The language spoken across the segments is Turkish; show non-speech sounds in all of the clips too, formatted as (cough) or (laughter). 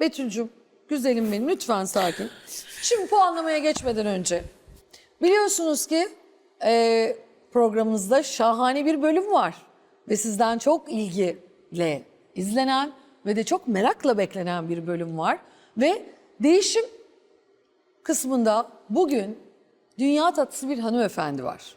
Betül'cüm, güzelim benim lütfen sakin. Şimdi puanlamaya geçmeden önce. Biliyorsunuz ki e, programımızda şahane bir bölüm var. Ve sizden çok ilgiyle izlenen ve de çok merakla beklenen bir bölüm var. Ve değişim kısmında bugün dünya tatlısı bir hanımefendi var.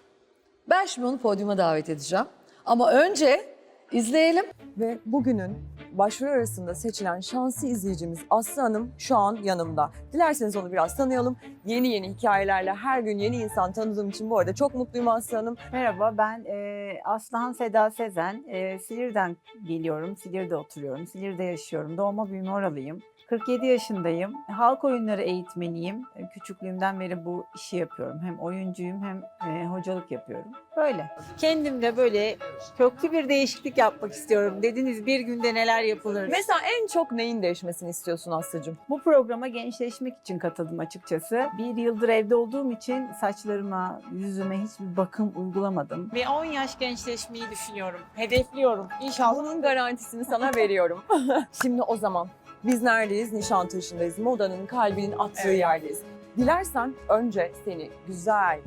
Ben şimdi onu podyuma davet edeceğim. Ama önce izleyelim. Ve bugünün başvuru arasında seçilen şanslı izleyicimiz Aslı Hanım şu an yanımda. Dilerseniz onu biraz tanıyalım. Yeni yeni hikayelerle her gün yeni insan tanıdığım için bu arada çok mutluyum Aslı Hanım. Merhaba, ben e, Aslıhan Seda Sezen. E, Silir'den geliyorum, Silir'de oturuyorum, Silir'de yaşıyorum. Doğma büyüme oralıyım. 47 yaşındayım. Halk oyunları eğitmeniyim. E, Küçüklüğümden beri bu işi yapıyorum. Hem oyuncuyum hem e, hocalık yapıyorum. Böyle. Kendimde böyle köklü bir değişiklik yapmak istiyorum. Dediniz bir günde neler yapılır? Mesela en çok neyin değişmesini istiyorsun Aslı'cığım? Bu programa gençleşmek için katıldım açıkçası. Bir yıldır evde olduğum için saçlarıma, yüzüme hiçbir bakım uygulamadım. Ve 10 yaş gençleşmeyi düşünüyorum. Hedefliyorum. İnşallah. Bunun garantisini sana veriyorum. (laughs) Şimdi o zaman biz neredeyiz? Nişantaşı'ndayız. Modanın kalbinin attığı Evet. yerdeyiz. Dilersen önce seni güzel,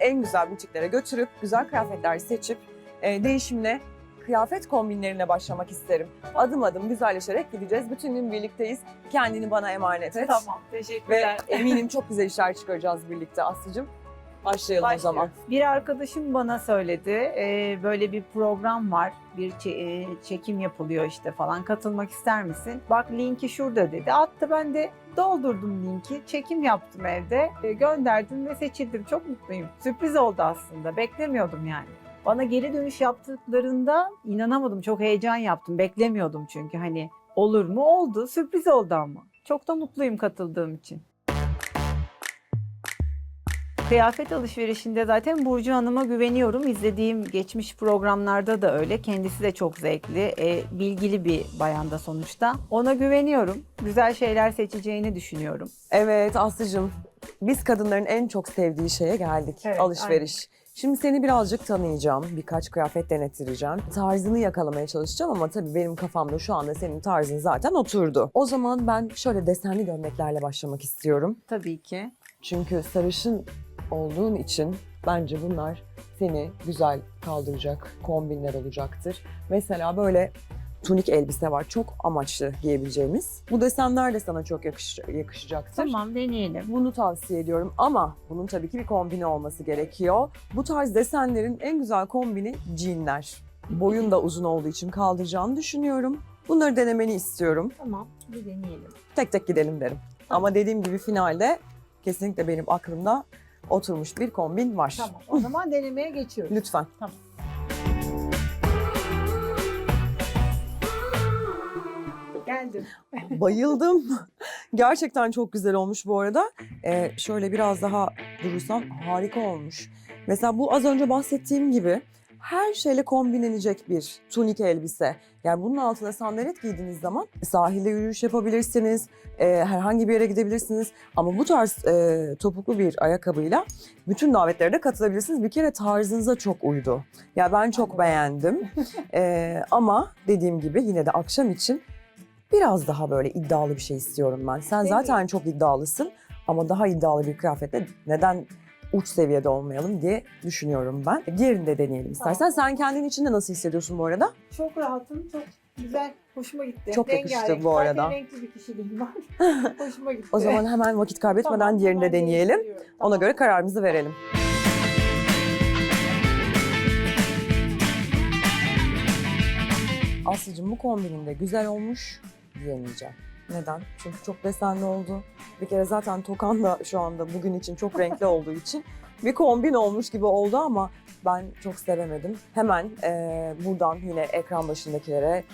en güzel butiklere götürüp güzel kıyafetler seçip e, değişimle kıyafet kombinlerine başlamak isterim. Adım adım güzelleşerek gideceğiz. Bütün gün birlikteyiz. Kendini bana emanet et. Tamam, Ve teşekkürler. eminim çok güzel işler çıkaracağız birlikte Aslı'cığım. Başlayalım o zaman. Başlıyoruz. Bir arkadaşım bana söyledi, e, böyle bir program var, bir e, çekim yapılıyor işte falan, katılmak ister misin? Bak linki şurada dedi. Attı ben de doldurdum linki, çekim yaptım evde, e, gönderdim ve seçildim. Çok mutluyum. Sürpriz oldu aslında, beklemiyordum yani. Bana geri dönüş yaptıklarında inanamadım, çok heyecan yaptım, beklemiyordum çünkü hani olur mu? Oldu, sürpriz oldu ama. Çok da mutluyum katıldığım için. Kıyafet alışverişinde zaten Burcu Hanım'a güveniyorum. İzlediğim geçmiş programlarda da öyle. Kendisi de çok zevkli, e, bilgili bir bayanda sonuçta. Ona güveniyorum. Güzel şeyler seçeceğini düşünüyorum. Evet Aslı'cığım biz kadınların en çok sevdiği şeye geldik. Evet, alışveriş. Şimdi seni birazcık tanıyacağım. Birkaç kıyafet denettireceğim. Tarzını yakalamaya çalışacağım ama tabii benim kafamda şu anda senin tarzın zaten oturdu. O zaman ben şöyle desenli gömleklerle başlamak istiyorum. Tabii ki. Çünkü sarışın olduğun için bence bunlar seni güzel kaldıracak kombinler olacaktır. Mesela böyle tunik elbise var. Çok amaçlı giyebileceğimiz. Bu desenler de sana çok yakış yakışacaktır. Tamam deneyelim. Bunu tavsiye ediyorum ama bunun tabii ki bir kombini olması gerekiyor. Bu tarz desenlerin en güzel kombini jeanler. Boyun da uzun olduğu için kaldıracağını düşünüyorum. Bunları denemeni istiyorum. Tamam bir deneyelim. Tek tek gidelim derim. Ama dediğim gibi finalde kesinlikle benim aklımda oturmuş bir kombin var. Tamam o zaman denemeye geçiyoruz. (laughs) Lütfen. Geldim. (laughs) Bayıldım. Gerçekten çok güzel olmuş bu arada. Ee, şöyle biraz daha durursam harika olmuş. Mesela bu az önce bahsettiğim gibi her şeyle kombinlenecek bir tunik elbise. Yani bunun altına sandalet giydiğiniz zaman sahilde yürüyüş yapabilirsiniz, e, herhangi bir yere gidebilirsiniz. Ama bu tarz e, topuklu bir ayakkabıyla bütün davetlere de katılabilirsiniz. Bir kere tarzınıza çok uydu. Ya ben çok beğendim. E, ama dediğim gibi yine de akşam için biraz daha böyle iddialı bir şey istiyorum ben. Sen Değil mi? zaten çok iddialısın ama daha iddialı bir kıyafetle neden uç seviyede olmayalım diye düşünüyorum ben. Diğerini de deneyelim istersen. Sen kendin içinde nasıl hissediyorsun bu arada? Çok rahatım, çok güzel, hoşuma gitti. Çok yakıştı Rengarenk. bu arada. Zaten renkli bir kişiliğim var. (laughs) hoşuma gitti. O zaman hemen vakit kaybetmeden Tamam, diğerini de hemen deneyelim. değiştiriyorum. Ona Tamam. göre kararımızı verelim. Aslıcığım bu kombinin de güzel olmuş diyemeyeceğim. Neden? Çünkü çok desenli oldu. Bir kere zaten tokan da şu anda bugün için çok renkli olduğu için bir kombin olmuş gibi oldu ama ben çok sevemedim. Hemen eee, buradan yine ekran başındakilere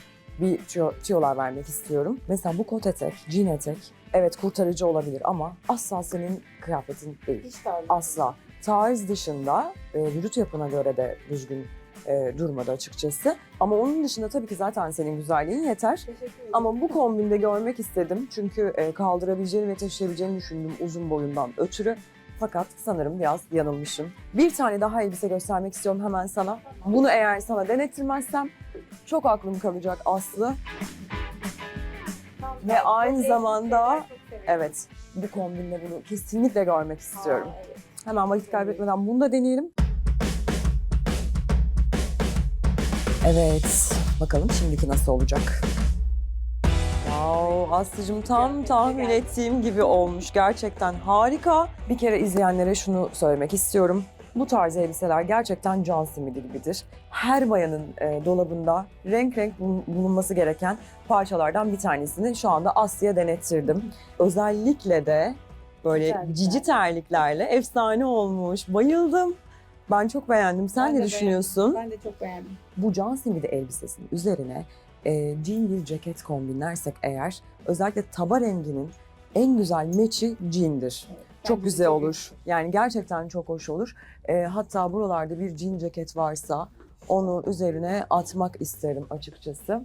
bir tüyo, tüyolar vermek istiyorum. Mesela bu kot etek, jean etek evet kurtarıcı olabilir ama asla senin kıyafetin değil. Hiç. Asla. Tarz dışında e, vücut yapına göre de düzgün e, durmadı açıkçası. Ama onun dışında tabii ki zaten senin güzelliğin yeter. Ama bu kombinde görmek istedim. Çünkü e, kaldırabileceğini ve taşıyabileceğini düşündüm uzun boyundan ötürü. Fakat sanırım biraz yanılmışım. Bir tane daha elbise göstermek istiyorum hemen sana. Bunu eğer sana denettirmezsem çok aklım kalacak Aslı. Ve aynı zamanda evet bu kombinle bunu kesinlikle görmek istiyorum. Hemen vakit kaybetmeden bunu da deneyelim. Evet, bakalım şimdiki nasıl olacak? Wow, Aslı'cığım tam tahmin ettiğim gibi olmuş. Gerçekten harika. Bir kere izleyenlere şunu söylemek istiyorum. Bu tarz elbiseler gerçekten can simidi gibidir. Her bayanın e, dolabında renk renk bulun- bulunması gereken parçalardan bir tanesini şu anda Aslı'ya denettirdim. Özellikle de böyle cici terliklerle efsane olmuş. Bayıldım. Ben çok beğendim. Sen Ben ne de düşünüyorsun? Ben de çok beğendim. Bu can simidi elbisesinin üzerine e, jean bir ceket kombinlersek eğer özellikle taba renginin en güzel meçi jean'dir. Çok Bence güzel olur. Yani gerçekten çok hoş olur. E, hatta buralarda bir jean ceket varsa onu üzerine atmak isterim açıkçası.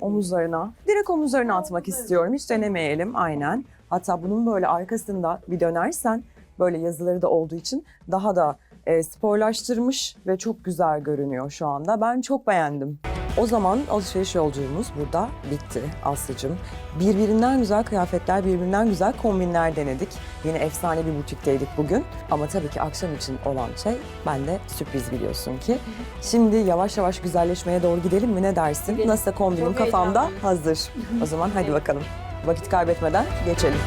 Omuzlarına, direkt omuzlarına atmak istiyorum. Hiç denemeyelim aynen. Hatta bunun böyle arkasında bir dönersen böyle yazıları da olduğu için daha da e, sporlaştırmış ve çok güzel görünüyor şu anda. Ben çok beğendim. O zaman alışveriş yolculuğumuz burada bitti Aslı'cığım. Birbirinden güzel kıyafetler, birbirinden güzel kombinler denedik. Yine efsane bir butikteydik bugün. Ama tabii ki akşam için olan şey bende sürpriz biliyorsun ki. Şimdi yavaş yavaş güzelleşmeye doğru gidelim mi ne dersin? Gidelim. Nasıl kombinim Çok kafamda hazır. O zaman hadi bakalım. Vakit kaybetmeden geçelim.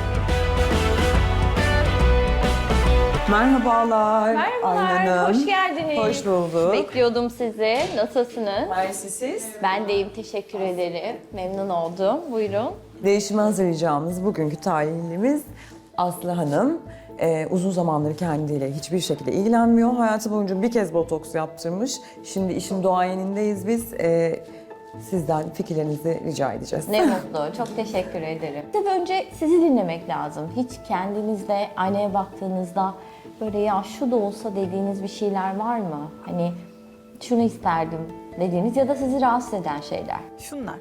Merhabalar. Merhabalar, hoş geldiniz. Hoş bulduk. Bekliyordum sizi. Nasılsınız? Mersi siz. Ben deyim, teşekkür ederim. Memnun oldum. Buyurun. Değişime hazırlayacağımız bugünkü talihlimiz Aslı Hanım. Ee, uzun zamandır kendiyle hiçbir şekilde ilgilenmiyor. Hayatı boyunca bir kez botoks yaptırmış. Şimdi işin doğayenindeyiz biz. Ee, sizden fikirlerinizi rica edeceğiz. Ne mutlu. Çok teşekkür ederim. Tabii önce sizi dinlemek lazım. Hiç kendinizde aynaya baktığınızda böyle ya şu da olsa dediğiniz bir şeyler var mı? Hani şunu isterdim dediğiniz ya da sizi rahatsız eden şeyler. Şunlar.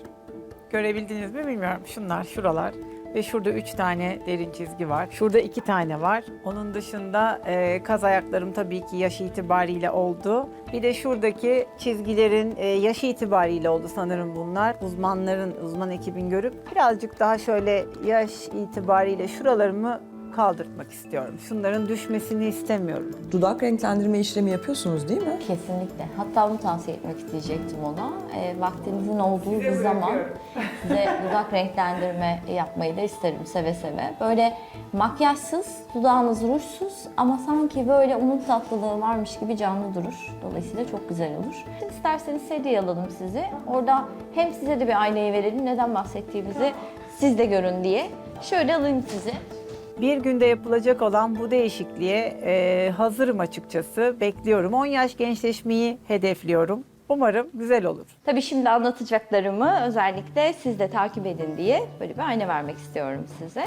Görebildiniz mi bilmiyorum. Şunlar, şuralar. Ve şurada üç tane derin çizgi var. Şurada iki tane var. Onun dışında e, kaz ayaklarım tabii ki yaş itibariyle oldu. Bir de şuradaki çizgilerin e, yaş itibariyle oldu sanırım bunlar. Uzmanların, uzman ekibin görüp birazcık daha şöyle yaş itibariyle şuralarımı kaldırtmak istiyorum. Şunların düşmesini istemiyorum. Dudak renklendirme işlemi yapıyorsunuz değil mi? Kesinlikle. Hatta bunu tavsiye etmek isteyecektim ona. E, vaktinizin olduğu bir zaman size dudak renklendirme yapmayı da isterim seve seve. Böyle makyajsız, dudağınız rujsuz ama sanki böyle onun tatlılığı varmış gibi canlı durur. Dolayısıyla çok güzel olur. İsterseniz sediye alalım sizi. Orada hem size de bir aynayı verelim, neden bahsettiğimizi siz de görün diye. Şöyle alayım sizi. Bir günde yapılacak olan bu değişikliğe e, hazırım açıkçası. Bekliyorum. 10 yaş gençleşmeyi hedefliyorum. Umarım güzel olur. Tabii şimdi anlatacaklarımı özellikle siz de takip edin diye böyle bir ayna vermek istiyorum size.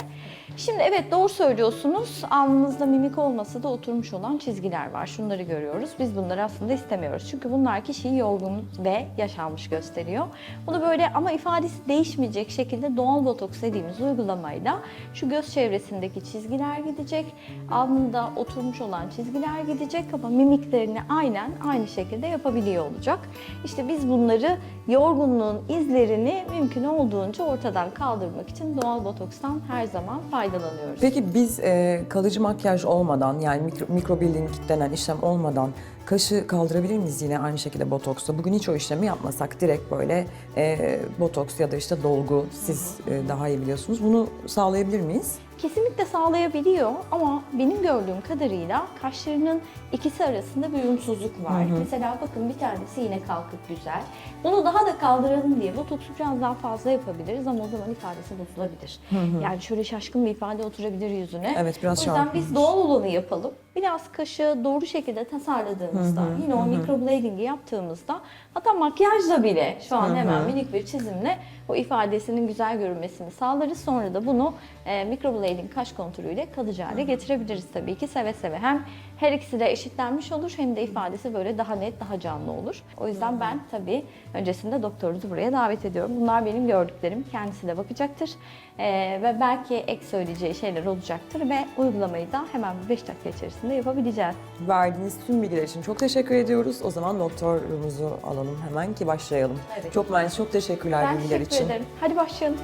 Şimdi evet doğru söylüyorsunuz. Alnınızda mimik olmasa da oturmuş olan çizgiler var. Şunları görüyoruz. Biz bunları aslında istemiyoruz. Çünkü bunlar kişiyi yorgun ve yaşanmış gösteriyor. Bunu böyle ama ifadesi değişmeyecek şekilde doğal botoks dediğimiz uygulamayla şu göz çevresindeki çizgiler gidecek. Alnında oturmuş olan çizgiler gidecek ama mimiklerini aynen aynı şekilde yapabiliyor olacak. İşte biz bunları yorgunluğun izlerini mümkün olduğunca ortadan kaldırmak için doğal botokstan her zaman faydalanıyoruz. Peki biz e, kalıcı makyaj olmadan yani mikro, microbuilding denen işlem olmadan kaşı kaldırabilir miyiz yine aynı şekilde botoksla? Bugün hiç o işlemi yapmasak direkt böyle e, botoks ya da işte dolgu siz e, daha iyi biliyorsunuz. Bunu sağlayabilir miyiz? Kesinlikle sağlayabiliyor ama benim gördüğüm kadarıyla kaşlarının ikisi arasında bir uyumsuzluk var. Mesela bakın bir tanesi yine kalkık güzel. Bunu daha da kaldıralım diye botoksu biraz daha fazla yapabiliriz ama o zaman ifadesi bozulabilir. Yani şöyle şaşkın bir ifade oturabilir yüzüne. Evet, biraz O yüzden şarkın. biz doğal olanı yapalım. Biraz kaşı doğru şekilde tasarladığımızda, yine o microblading'i yaptığımızda hatta makyajla bile şu an hemen minik bir çizimle o ifadesinin güzel görünmesini sağlarız. Sonra da bunu e, microblading kaş kontürüyle kalıcı hale getirebiliriz tabii ki seve seve. Hem her ikisi de eşitlenmiş olur hem de ifadesi böyle daha net, daha canlı olur. O yüzden ben tabii öncesinde doktorunuzu buraya davet ediyorum. Bunlar benim gördüklerim. Kendisi de bakacaktır. E, ve belki ek söyleyeceği şeyler olacaktır ve uygulamayı da hemen 5 dakika içerisinde yapabileceğiz. Verdiğiniz tüm bilgiler için çok teşekkür ediyoruz. O zaman doktorumuzu alalım hemen ki başlayalım. Evet. Çok mersi, çok teşekkürler Ben bilgiler teşekkür için. ederim. Hadi başlayalım.